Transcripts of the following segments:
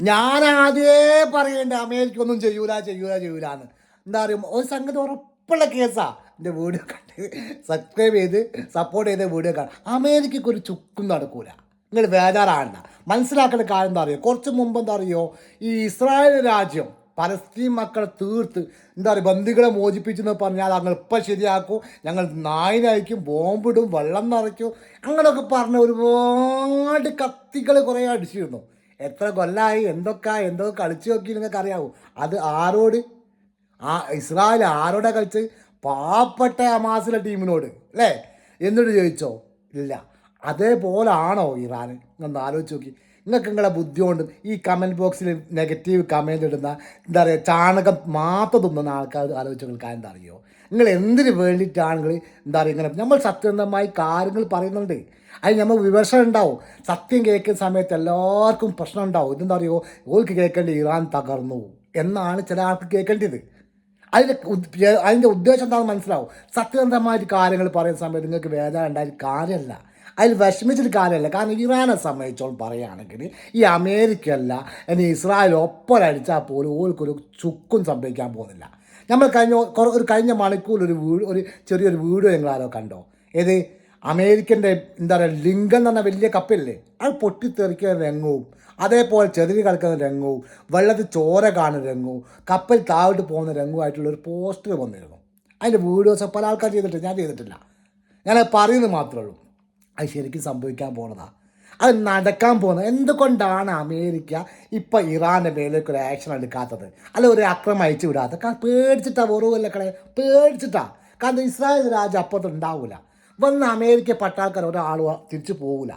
ഞാൻ ആദ്യമേ പറയണ്ട അമേരിക്ക ഒന്നും ചെയ്യൂല ചെയ്യൂല ചെയ്യൂലാന്ന്. എന്താ പറയുക ഒരു സംഗതി ഉറപ്പുള്ള കേസാ. എന്റെ വീഡിയോ കണ്ട് സബ്സ്ക്രൈബ് ചെയ്ത് സപ്പോർട്ട് ചെയ്ത വീഡിയോ കാണാം. അമേരിക്കയ്ക്ക് ഒരു ചുക്കും നടക്കൂല. നിങ്ങൾ ബേജാറാണ്ട മനസ്സിലാക്കേണ്ട കാര്യം എന്താ അറിയോ? കുറച്ച് മുമ്പ് എന്താ അറിയോ? ഈ ഇസ്രായേൽ രാജ്യം പലസ്തീൻ മക്കളെ തീർത്ത് എന്താ പറയുക ബന്ധുക്കളെ മോചിപ്പിച്ചെന്ന് പറഞ്ഞാൽ ഞങ്ങൾ ഇപ്പം ശരിയാക്കും. ഞങ്ങൾ നായിനയക്കും ബോംബിടും വെള്ളം നിറയ്ക്കും. അങ്ങനെയൊക്കെ പറഞ്ഞ ഒരുപാട് കത്തികൾ കുറേ അടിച്ചിരുന്നു. എത്ര കൊല്ലായി എന്തൊക്കെ എന്തൊക്കെ കളിച്ചു നോക്കി നിങ്ങൾക്ക് അറിയാവൂ? അത് ആരോട്? ആ ഇസ്രായേൽ ആരോടെ കളിച്ച്? പാവപ്പെട്ട ഹമാസിലെ ടീമിനോട് അല്ലേ? എന്നിട്ട് ചോദിച്ചോ ഇല്ല. അതേപോലാണോ ഇറാൻ? ഒന്ന് ആലോചിച്ച് നോക്കി. നിങ്ങൾക്ക് നിങ്ങളെ ബുദ്ധി കൊണ്ടും ഈ കമന്റ് ബോക്സിൽ നെഗറ്റീവ് കമന്റ് ഇടുന്ന എന്താ പറയുക ചാണകം മാത്രം തിന്നുന്ന ആൾക്കാർ ആലോചിച്ച് നിങ്ങൾക്ക് എന്താ അറിയോ? നിങ്ങൾ എന്തിനു വേണ്ടിയിട്ടാണെങ്കിൽ എന്താ പറയുക ഇങ്ങനെ നമ്മൾ സത്യസന്ധമായി കാര്യങ്ങൾ പറയുന്നുണ്ട്? അതിന് നമ്മൾ വിമർശനം ഉണ്ടാവും. സത്യം കേൾക്കുന്ന സമയത്ത് എല്ലാവർക്കും പ്രശ്നം ഉണ്ടാവും. ഇതെന്താ പറയുമോ ഓൾക്ക് കേൾക്കേണ്ട ഇറാൻ തകർന്നു എന്നാണ് ചില ആൾക്ക് കേൾക്കേണ്ടത്. അതിന്റെ അതിന്റെ ഉദ്ദേശം എന്താണെന്ന് മനസ്സിലാവും. സത്യസന്ധമായിട്ട് കാര്യങ്ങൾ പറയുന്ന സമയത്ത് നിങ്ങൾക്ക് വേദന ഉണ്ടായാലും കാര്യമല്ല. അതിൽ വിഷമിച്ചിട്ട് കാര്യമല്ല. കാരണം ഇറാനെ സംബന്ധിച്ചോളം പറയുകയാണെങ്കിൽ ഈ അമേരിക്ക അല്ല ഇനി ഇസ്രായേൽ ഒപ്പരടിച്ചാൽ പോലും ഓർക്കൊരു ചുക്കും സംഭവിക്കാൻ പോകുന്നില്ല. നമ്മൾ കഴിഞ്ഞ ഒരു കഴിഞ്ഞ മണിക്കൂറിൽ ഒരു വീട് ഒരു ചെറിയൊരു വീഡിയോ നിങ്ങളാരോ കണ്ടോ? ഏത്? അമേരിക്കന്റെ എന്താ പറയുക ലിങ്കൻ എന്ന് പറഞ്ഞ വലിയ കപ്പല്ലേ അത് പൊട്ടിത്തെറിക്കുന്ന രംഗവും അതേപോലെ ചെറിയ കളിക്കുന്ന രംഗവും വെള്ളത്തിൽ ചോര കാണുന്ന രംഗവും കപ്പൽ താഴോട്ട് പോകുന്ന രംഗവുമായിട്ടുള്ള ഒരു പോസ്റ്റർ വന്നിരുന്നു. അതിന്റെ വീഡിയോസ് പല ആൾക്കാർ ചെയ്തിട്ടില്ല ഞാൻ ചെയ്തിട്ടില്ല. ഞാൻ പറയുന്നത് മാത്രമേ ഉള്ളൂ. അത് ശരിക്കും സംഭവിക്കാൻ പോണതാ. അത് നടക്കാൻ പോകുന്നത് എന്തുകൊണ്ടാണ് അമേരിക്ക ഇപ്പം ഇറാന്റെ മേലേക്ക് ഒരു ആക്ഷൻ എടുക്കാത്തത്? അല്ല ഒരു അക്രമം അയച്ചു വിടാത്തത്? കാരണം പേടിച്ചിട്ടാണ് വെറുമല്ല കളയാ പേടിച്ചിട്ടാണ് കാരണം ഇസ്രായേൽ രാജ്യം അപ്പുറത്ത് ഉണ്ടാവില്ല വന്ന് അമേരിക്ക പട്ടാൾക്കാർ ഒരാൾ തിരിച്ചു പോകില്ല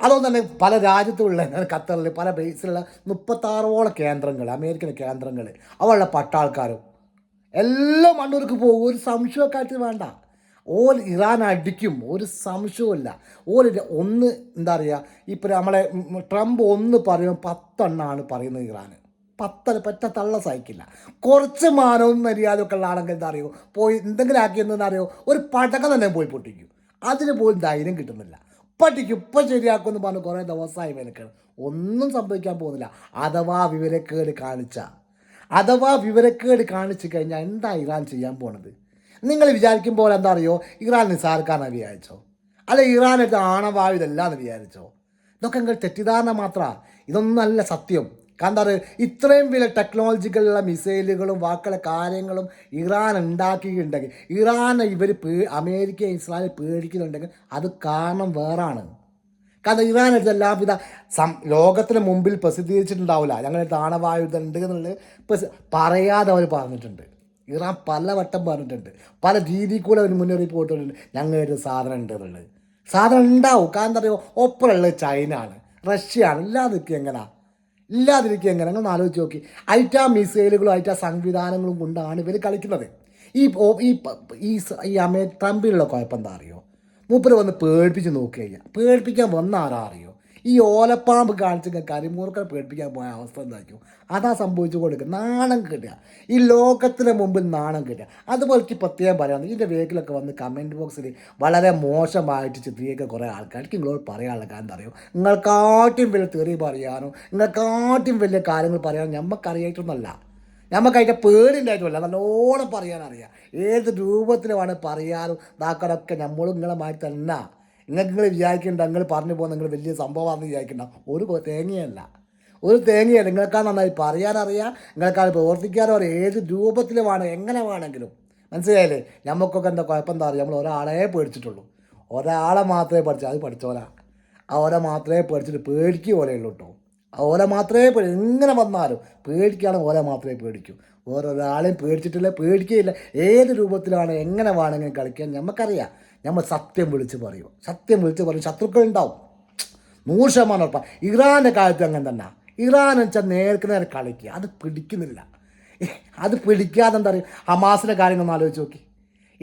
അതുകൊണ്ട് തന്നെ പല രാജ്യത്തുള്ള ഖത്തറിൽ പല ബേസിലുള്ള മുപ്പത്താറോളം കേന്ദ്രങ്ങൾ അമേരിക്കൻ കേന്ദ്രങ്ങൾ അവളുടെ പട്ടാൾക്കാരും. എല്ലാം മണ്ണൂർക്ക് പോകും ഒരു സംശയമൊക്കെ വേണ്ട. ഓൽ ഇറാൻ അടിക്കും. ഒരു സംശയമില്ല ഓൽ ഒന്ന് എന്താ പറയുക ഇപ്പം നമ്മളെ ട്രംപ് ഒന്ന് പറയുമ്പോൾ പത്തെണ്ണമാണ് പറയുന്നത് ഇറാൻ പത്തല്ല പറ്റ തള്ള സഹിക്കില്ല. കുറച്ച് മാനവും മര്യാദയൊക്കെ ഉള്ള ആണെങ്കിൽ എന്താ അറിയോ പോയി എന്തെങ്കിലും ആക്കിയെന്ന് അറിയോ ഒരു പടക്കം തന്നെ പോയി പൊട്ടിക്കും. അതിന് പോലും ധൈര്യം കിട്ടുന്നില്ല. പട്ടിക്ക് ഇപ്പം ശരിയാക്കുമെന്ന് പറഞ്ഞ് കുറേ ദിവസമായി വിലക്കാണ് ഒന്നും സംഭവിക്കാൻ പോകുന്നില്ല. അഥവാ വിവരക്കേട് കാണിച്ച അഥവാ വിവരക്കേട് കാണിച്ചു കഴിഞ്ഞാൽ എന്താ ഇറാൻ ചെയ്യാൻ പോണത്? നിങ്ങൾ വിചാരിക്കും പോലെ എന്താ അറിയോ? ഇറാൻ നിസാർക്കാൻ വിചാരിച്ചോ? അല്ല ഇറാനായിട്ട് ആണവായുധല്ലാന്ന് വിചാരിച്ചോ? ഇതൊക്കെ നിങ്ങൾ തെറ്റിദ്ധാരണ മാത്രമാണ് ഇതൊന്നല്ല സത്യം. കാരണം ഇത്രയും വില ടെക്നോളജികളുള്ള മിസൈലുകളും വാക്കുള്ള കാര്യങ്ങളും ഇറാൻ ഉണ്ടാക്കിയിട്ടുണ്ടെങ്കിൽ ഇറാനെ ഇവർ പേ അമേരിക്ക ഇസ്രായേൽ പേടിക്കുന്നുണ്ടെങ്കിൽ അത് കാരണം വേറാണ്. കാരണം ഇറാൻ എടുത്ത എല്ലാവിധ സം ലോകത്തിന് മുമ്പിൽ പ്രസിദ്ധീകരിച്ചിട്ടുണ്ടാവില്ല. ഞങ്ങളുടെ ആണവായുധം ഉണ്ട് എന്നുള്ളത് പറയാതെ അവർ പറഞ്ഞിട്ടുണ്ട്. ഇറാൻ പലവട്ടം പറഞ്ഞിട്ടുണ്ട്. പല രീതിയിൽ കൂടെ അവർ മുന്നറിയിപ്പ് കൊടുത്തിട്ടുണ്ട്. ഞങ്ങളുടെ സാധനം ഉണ്ട് എന്നുള്ളത്. സാധനം ഉണ്ടാവും. കാരണം എന്താ പറയുക ഒപ്പമുള്ളത് ചൈന ആണ് റഷ്യ ആണ് ഇല്ലാതിരിക്കുക എങ്ങനെയാ ഇല്ലാതിരിക്കുക എങ്ങനെ? നിങ്ങൾ ആലോചിച്ച് നോക്കി. അയറ്റ മിസൈലുകളും അയറ്റ സംവിധാനങ്ങളും കൊണ്ടാണ് ഇവർ കളിക്കുന്നത്. ഈ ഈ ഈ അമേ ട്രംപിലുള്ള കുഴപ്പം എന്താ അറിയോ? മൂപ്പര് വന്ന് പേടിപ്പിച്ച് നോക്കി കഴിഞ്ഞാൽ പേടിപ്പിക്കാൻ വന്ന ആരാ അറിയോ? ഈ ഓലപ്പാമ്പ് കാണിച്ച് കരിമൂർക്കളെ പേടിപ്പിക്കാൻ പോയ അവസ്ഥ എന്തായിരിക്കും? അതാ സംഭവിച്ചു കൊടുക്കുക. നാണം കിട്ടുക. ഈ ലോകത്തിന് മുമ്പിൽ നാണം കിട്ടുക. അതുപോലെ എനിക്ക് പ്രത്യേകം പറയാമെന്ന് ഇതിന്റെ വേക്കിലൊക്കെ വന്ന് കമന്റ് ബോക്സിൽ വളരെ മോശമായിട്ട് ചിത്രീകരിക്കുന്ന കുറേ ആൾക്കാർക്ക് നിങ്ങളോട് പറയാനുള്ള കാര്യം എന്താ നിങ്ങൾക്കാട്ടും വലിയ തെറി പറയാനോ നിങ്ങൾക്കാട്ടും വലിയ കാര്യങ്ങൾ പറയാനോ ഞമ്മക്കറിയായിട്ടൊന്നല്ല. നമുക്ക് അതിന്റെ പേടിണ്ടായിട്ടുമല്ല നല്ലോണം പറയാനറിയാം. ഏത് രൂപത്തിലുമാണ് പറയാനും ഇതാക്കാനൊക്കെ നമ്മളും നിങ്ങളുമായി തന്നെ. നിങ്ങൾക്ക് നിങ്ങൾ വിചാരിക്കേണ്ട നിങ്ങൾ പറഞ്ഞു പോകുന്ന നിങ്ങൾ വലിയ സംഭവമാണെന്ന് വിചാരിക്കേണ്ട. ഒരു തേങ്ങയല്ല. ഒരു തേങ്ങയല്ല. നിങ്ങൾക്കാ നന്നായി പറയാനറിയാം. നിങ്ങൾക്കാ പ്രവർത്തിക്കാനോ അറിയാം. ഏത് രൂപത്തിലുമാണ് എങ്ങനെ വേണമെങ്കിലും. മനസ്സിലായില്ലേ? നമുക്കൊക്കെ എന്താ കുഴപ്പം? എന്താ അറിയാം? നമ്മൾ ഒരാളെ പേടിച്ചിട്ടുള്ളൂ. ഒരാളെ മാത്രമേ പഠിച്ചു അത് പഠിച്ചോലാ ആ ഓല മാത്രമേ പേടിച്ചിട്ട് പേടിക്കുക ഉള്ളൂ കേട്ടോ ഓല മാത്രമേ പേടി എങ്ങനെ വന്നാലും പേടിക്കുകയാണെങ്കിൽ ഓല മാത്രമേ പേടിക്കൂ. വേറൊരാളെയും പേടിച്ചിട്ടില്ല പേടിക്കുകയില്ല ഏത് രൂപത്തിലാണ് എങ്ങനെ വേണമെങ്കിലും കളിക്കാൻ നമുക്കറിയാം. നമ്മൾ സത്യം വിളിച്ച് പറയും. സത്യം വിളിച്ച് പറയും. ശത്രുക്കൾ ഉണ്ടാവും നൂറ് ശതമാനം ഉറപ്പാണ് ഇറാന്റെ കാലത്ത് അങ്ങനെ തന്നെ. ഇറാൻ വെച്ചാൽ നേർക്ക് നേരെ കളിക്കുക. അത് പിടിക്കുന്നില്ല. അത് പിടിക്കാതെ എന്താ പറയുക? ഹമാസിന്റെ കാര്യങ്ങളൊന്ന് ആലോചിച്ച് നോക്കി.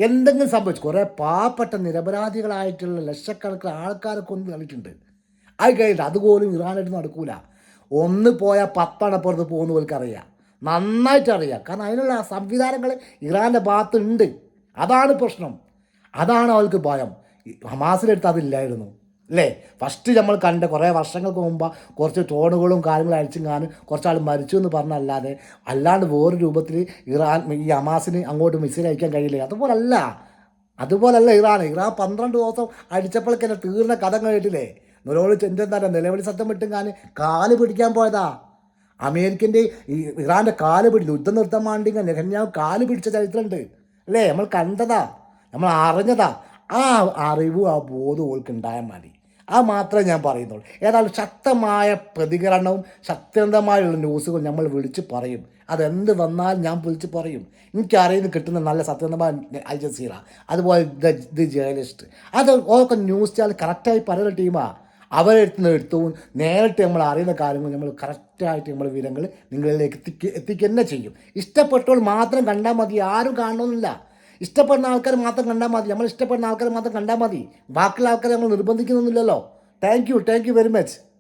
എന്തെങ്കിലും സംഭവിച്ചു. കുറേ പാവപ്പെട്ട നിരപരാധികളായിട്ടുള്ള ലക്ഷക്കണക്കിന് ആൾക്കാരെ കൊണ്ട് കളിക്കുന്നുണ്ട്. അത് കഴിഞ്ഞിട്ട് അതുപോലും ഇറാനായിട്ട് നടക്കൂല. ഒന്ന് പോയാൽ പത്തണപ്പുറത്ത് പോകുന്ന പോലെ അറിയാം. നന്നായിട്ട് അറിയാം. കാരണം അതിനുള്ള സംവിധാനങ്ങൾ ഇറാന്റെ ഭാഗത്തുണ്ട്. അതാണ് പ്രശ്നം. അതാണ് അവൾക്ക് ഭയം. ഹമാസിലെടുത്ത് അതില്ലായിരുന്നു. അല്ലേ? ഫസ്റ്റ് നമ്മൾ കണ്ട കുറേ വർഷങ്ങൾക്ക് മുമ്പ് കുറച്ച് ടോണുകളും കാര്യങ്ങളും അഴിച്ചും കാണും കുറച്ച് ആൾ മരിച്ചു എന്ന് പറഞ്ഞല്ലാതെ അല്ലാണ്ട് വേറെ രൂപത്തിൽ ഇറാൻ ഈ ഹമാസിന് അങ്ങോട്ട് മിസൈൽ അയക്കാൻ കഴിയില്ല. അതുപോലല്ല. അതുപോലല്ല ഇറാൻ. ഇറാൻ പന്ത്രണ്ട് ദിവസം അടിച്ചപ്പോഴേക്ക് തന്നെ തീർന്ന കഥ കേട്ടില്ലേ? നിലവിളി ചെന്തെന്താ നിലവിളി സത്യം വിട്ടും ഞാൻ കാൽ പിടിക്കാൻ പോയതാ. അമേരിക്കന്റെ ഈ ഇറാന്റെ കാൽ പിടിച്ചു യുദ്ധം നിർത്താൻ വേണ്ടി കാൽ പിടിച്ച ചരിത്രമുണ്ട്. അല്ലേ? നമ്മൾ കണ്ടതാ. നമ്മൾ അറിഞ്ഞതാ ആ അറിവും ആ ബോധവും ഓൾക്ക് ഉണ്ടായാൽ മതി. അത് മാത്രമേ ഞാൻ പറയുന്നുള്ളൂ. ഏതായാലും ശക്തമായ പ്രതികരണവും ശക്തമായുള്ള ന്യൂസുകൾ നമ്മൾ വിളിച്ച് പറയും. അതെന്ത് വന്നാൽ ഞാൻ വിളിച്ച് പറയും. എനിക്കറിയുന്ന കിട്ടുന്ന നല്ല സത്യസന്ധമായ അൽ ജസീറ അതുപോലെ ദ ദി ജേർണലിസ്റ്റ്. അത് ഓരോ ന്യൂസ് ചാനൽ കറക്റ്റായി പറയുന്ന ടീമാണ് അവരെടുത്തുന്ന എടുത്തവും നേരിട്ട് നമ്മൾ അറിയുന്ന കാര്യങ്ങൾ നമ്മൾ കറക്റ്റായിട്ട് നമ്മൾ വിവരങ്ങൾ നിങ്ങളിലേക്ക് എത്തിക്കുക എത്തിക്കുക തന്നെ ചെയ്യും. ഇഷ്ടപ്പെട്ടവൾ മാത്രം കണ്ടാൽ മതി. ആരും കാണണമെന്നില്ല. ഇഷ്ടപ്പെടുന്ന ആൾക്കാർ മാത്രം കണ്ടാൽ മതി. നമ്മൾ ഇഷ്ടപ്പെടുന്ന ആൾക്കാർ മാത്രം കണ്ടാൽ മതി. ബാക്കിയുള്ള ആൾക്കാരെ നമ്മൾ നിർബന്ധിക്കുന്നൊന്നുമില്ലല്ലോ. Thank you thank you very much